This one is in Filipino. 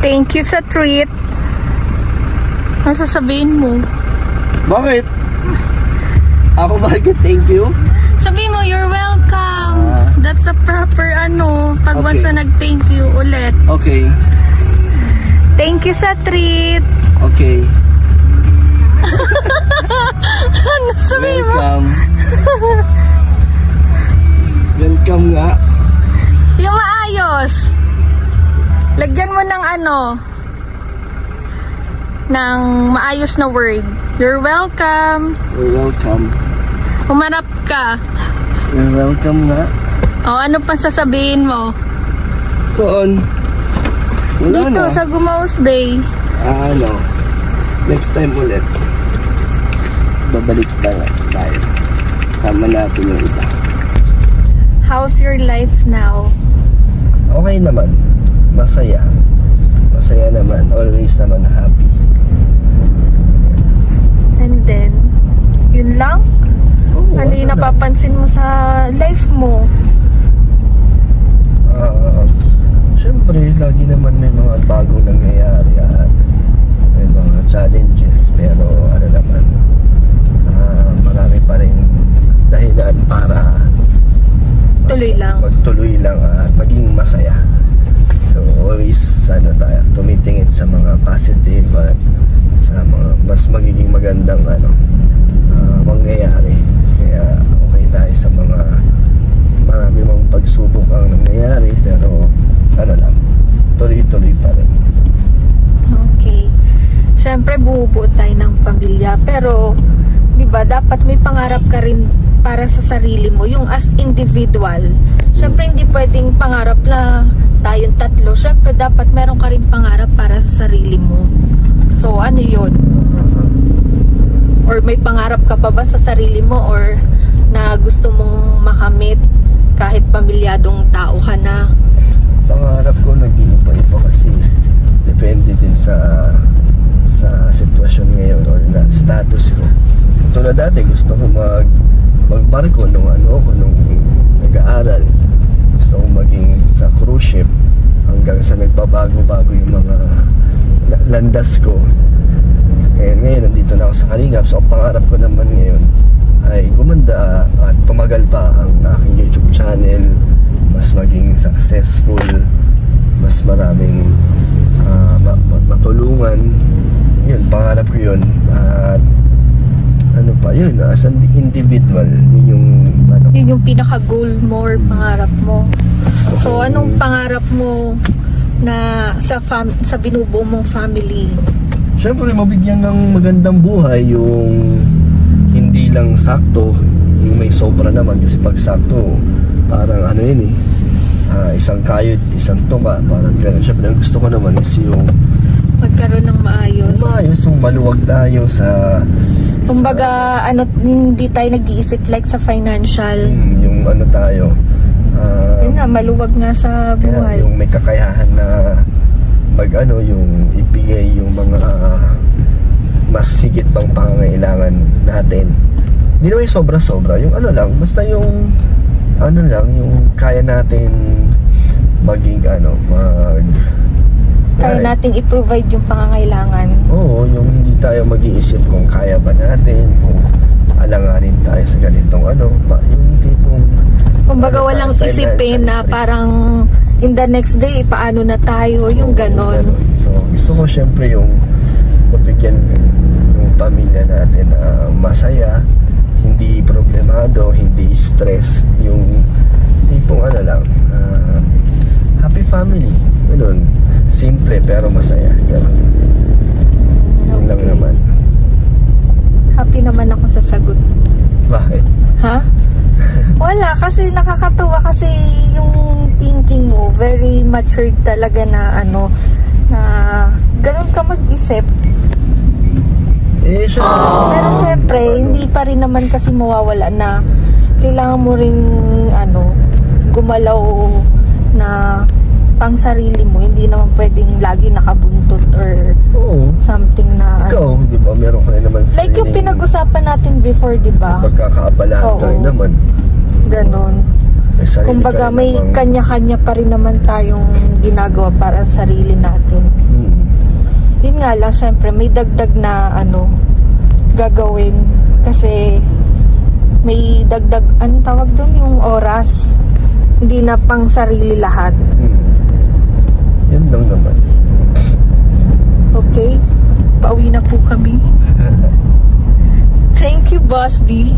Thank you sa treat. Ano sasabihin mo? Bakit? Ako bakit? Thank you. Sabihin mo, you're welcome. Ah. That's a proper ano, pag Okay. once na nag-thank you ulit. Okay. Thank you sa treat. Okay. ano, ng maayos na word. You're welcome. You're welcome. Humarap ka. You're welcome nga. O, ano pa sasabihin mo? Saan? Wala Dito, na. sa Gumaus Bay. Ah, ano? Next time ulit. Babalik tayo. tayo. Sama natin yung iba. How's your life now? Okay naman. Masaya. Naman. Always naman happy. And then, yun lang? Oo, ano yung napapansin mo sa life mo? Ah, Siyempre, lagi naman may mga bagong nangyayari at may mga challenges. Pero ano naman, ah, marami pa rin dahilan para Tuloy lang. magtuloy lang at maging masaya. So always ano tayo, tumitingin sa mga positive at sa mga mas magiging magandang ano ah, mangyayari. Kaya okay tayo sa mga marami mga pagsubok ang nangyayari pero ano lang, tuloy-tuloy pa rin. Okay. Siyempre, bubuo tayo ng pamilya. Pero, di ba, dapat may pangarap ka rin para sa sarili mo. Yung as individual. Siyempre, hindi pwedeng pangarap na tayong tatlo. Siyempre, dapat meron ka rin pangarap para sa sarili mo. So, ano yun? Or may pangarap ka pa ba sa sarili mo? Or na gusto mong makamit kahit pamilyadong tao ka na? pangarap ko nag-iiba-iba kasi depende din sa sa sitwasyon ngayon or na status ko. Tulad dati gusto ko mag magbarko nung ano ko nung nag-aaral. Gusto ko maging sa cruise ship hanggang sa nagbabago-bago yung mga la- landas ko. Eh ngayon nandito na ako sa Kalingap. So ang pangarap ko naman ngayon ay gumanda at tumagal pa ang aking YouTube channel mas maging successful mas maraming ma- ma- matulungan yun pangarap ko yun at ano pa yun as an individual yun yung ano Yun yung pinaka-goal mo or pangarap mo. So, kong- anong pangarap mo na sa fam- sa binubuo mong family? Siyempre, mabigyan ng magandang buhay yung hindi lang sakto, yung may sobra naman. Kasi pag sakto, parang ano yun eh, ah, isang kayod, isang tuka, parang gano'n. Siyempre, ang gusto ko naman is yung Magkaroon ng maayos. maayos, yung maluwag tayo sa... Kumbaga, ano, hindi tayo nag-iisip like sa financial. hmm, yung ano tayo. ah, Yun nga, maluwag nga sa kaya buhay. yung may kakayahan na mag ano, yung ibigay yung mga mas higit pang pangangailangan natin. Hindi naman yung sobra-sobra. Yung ano lang, basta yung ano lang, yung kaya natin maging ano, mag... Kaya Ay, nating i-provide yung pangangailangan. Oo, yung hindi tayo mag-iisip kung kaya ba natin, kung alanganin tayo sa ganitong ano, ba, yung tipong... Kumbaga, ano, walang financial isipin na parang in the next day, paano na tayo, yung ganon. So, gusto ko syempre yung mabigyan yung pamilya natin na masaya, hindi problemado, hindi stress, yung tipong ano lang, ah, happy family, ganun. Simple pero masaya, ganun. Yun lang Okay. naman. Happy naman ako sa sagot. Bakit? Ha? Wala, kasi nakakatuwa kasi yung thinking mo, very matured talaga na ano, na ganun ka mag-isip. Eh, syempre, Pero syempre, hindi pa rin naman kasi mawawala na kailangan mo ring ano, gumalaw na pang sarili mo. Hindi naman pwedeng lagi nakabuntot or oo. something na ano. Ikaw, di ba, meron ka naman Like yung sariling pinag-usapan natin before, di ba? Pagkakaabalahan ka rin Oo. naman. Ganon. May sarili ka Kumbaga rin may namang- kanya-kanya pa rin naman tayong ginagawa para sa sarili natin. Hmm. nga lang, syempre, may dagdag na ano, gagawin. Kasi, may dagdag, anong tawag doon? Yung oras. Hindi na pang sarili lahat. Hmm. Yun lang naman. Okay? Pauwi na po kami. Thank you, Boss D.